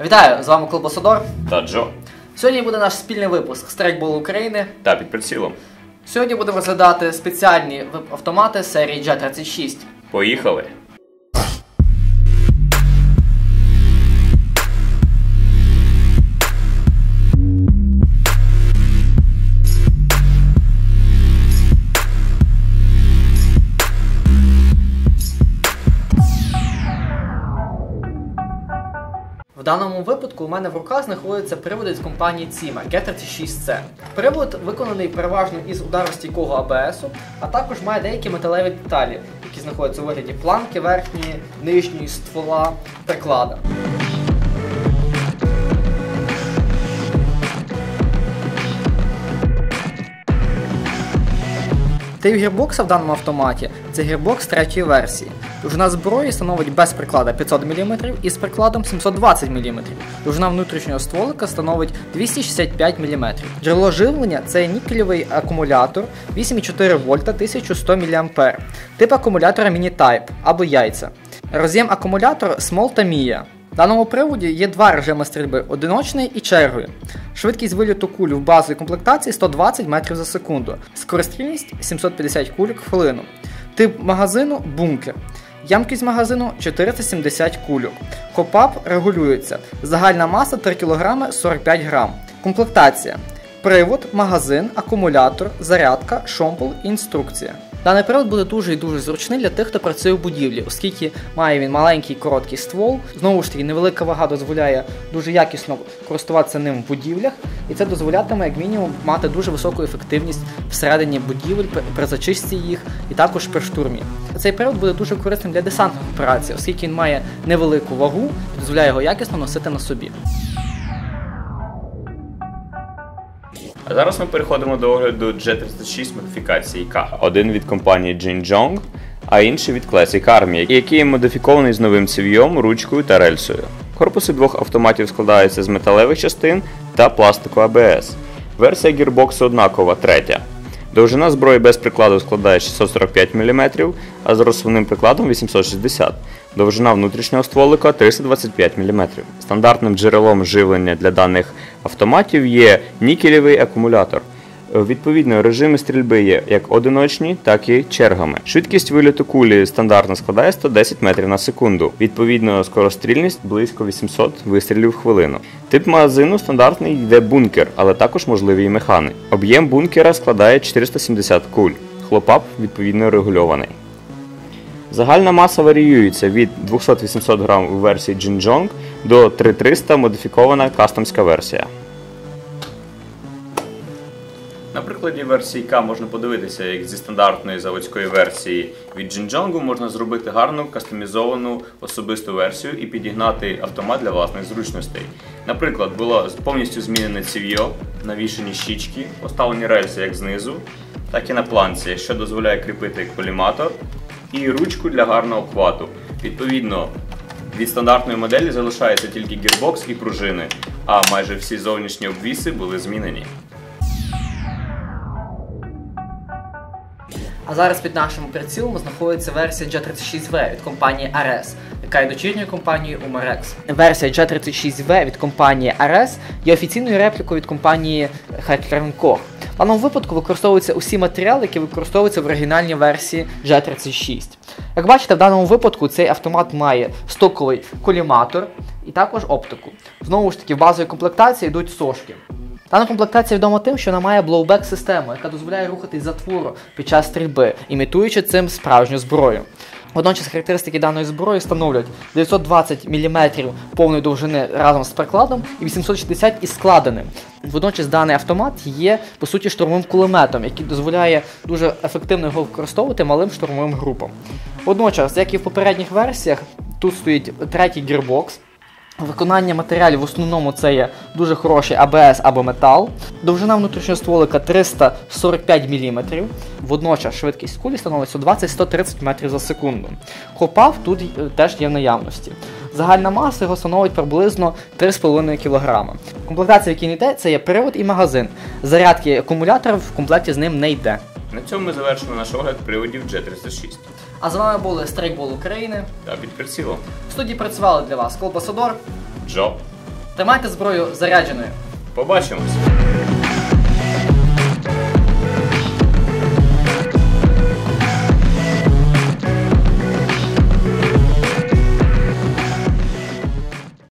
Вітаю! З вами Колбасодор. та Джо. Сьогодні буде наш спільний випуск Стрейкболу України. Та під прицілом. Сьогодні будемо розглядати спеціальні веб-автомати серії G36. Поїхали! Даному випадку у мене в руках знаходиться привод від компанії Cima G36C. Привод виконаний переважно із ударостійкого АБС, а також має деякі металеві деталі, які знаходяться у вигляді планки верхньої, нижньої, ствола, приклада. Тип гірбокса в даному автоматі це гірбокс третьої версії. Довжина зброї становить без приклада 500 мм і з прикладом 720 мм. Довжина внутрішнього стволика становить 265 мм. Джерело живлення це нікельовий акумулятор 8,4 вольта 1100 мА. Тип акумулятора Mini-Type або яйця. Роз'єм акумулятора Small та Mia. В даному приводі є два режими стрільби одиночний і чергою. Швидкість виліту куль в базовій комплектації 120 метрів за секунду, скорострільність 750 куль в хвилину. Тип магазину бункер. Ямкість магазину 470 кульок. Копап регулюється. Загальна маса 3 кг 45 г. Комплектація. Привод, магазин, акумулятор, зарядка, шомпол, інструкція. Даний привод буде дуже і дуже зручний для тих, хто працює в будівлі, оскільки має він маленький короткий ствол. Знову ж таки, невелика вага дозволяє дуже якісно користуватися ним в будівлях, і це дозволятиме, як мінімум, мати дуже високу ефективність всередині будівель при, зачистці їх і також при штурмі. Цей привод буде дуже корисним для десантних операцій, оскільки він має невелику вагу дозволяє його якісно носити на собі. А зараз ми переходимо до огляду G36 модифікації К. Один від компанії Jinjong, а інший від Classic Army, який є модифікований з новим ців'єм, ручкою та рельсою. Корпуси двох автоматів складаються з металевих частин та пластику АБС. Версія гірбоксу однакова, третя. Довжина зброї без прикладу складає 645 мм, а з розсувним прикладом 860 Довжина внутрішнього стволика 325 мм. Стандартним джерелом живлення для даних автоматів є нікелєвий акумулятор. Відповідно, режими стрільби є як одиночні, так і чергами. Швидкість виліту кулі стандартно складає 110 метрів на секунду. Відповідно, скорострільність близько 800 вистрілів в хвилину. Тип магазину стандартний йде бункер, але також можливі і механи. Об'єм бункера складає 470 куль. Хлопап відповідно регульований. Загальна маса варіюється від 200-800 грам у версії Jinjong до 3300 модифікована кастомська версія. На прикладі версії К можна подивитися, як зі стандартної заводської версії від Jinjong можна зробити гарну кастомізовану особисту версію і підігнати автомат для власних зручностей. Наприклад, було повністю змінене ців'йо, навішені щічки, поставлені рельси як знизу, так і на планці, що дозволяє кріпити коліматор і ручку для гарного хвату. Відповідно, від стандартної моделі залишається тільки гірбокс і пружини, а майже всі зовнішні обвіси були змінені. А зараз під нашим прицілом знаходиться версія J36V від компанії RS, яка є дочірньою компанією Umarex. Версія J36V від компанії RS є офіційною реплікою від компанії Koch. В даному випадку використовуються усі матеріали, які використовуються в оригінальній версії J36. Як бачите, в даному випадку цей автомат має стоковий коліматор і також оптику. Знову ж таки, в базовій комплектації йдуть сошки. Дана комплектація відома тим, що вона має блоубек систему, яка дозволяє рухатись затвору під час стрільби, імітуючи цим справжню зброю. Водночас характеристики даної зброї становлять 920 мм повної довжини разом з прикладом і 860 із складеним. Водночас даний автомат є по суті штурмовим кулеметом, який дозволяє дуже ефективно його використовувати малим штурмовим групам. Водночас, як і в попередніх версіях, тут стоїть третій гірбокс. Виконання матеріалів в основному це є дуже хороший АБС або метал. Довжина внутрішнього стволика 345 мм. Водночас швидкість кулі становить 120-130 метрів за секунду. Копав тут е, теж є в наявності. Загальна маса його становить приблизно 3,5 кг. Комплектація, в якій не йде, це є привод і магазин. Зарядки акумулятора в комплекті з ним не йде. На цьому ми завершимо наш огляд приводів J36 А з вами були Страйкбол України. та під прицілом В студії працювали для вас Колбасадор. Джо Тримайте зброю зарядженою. Побачимось!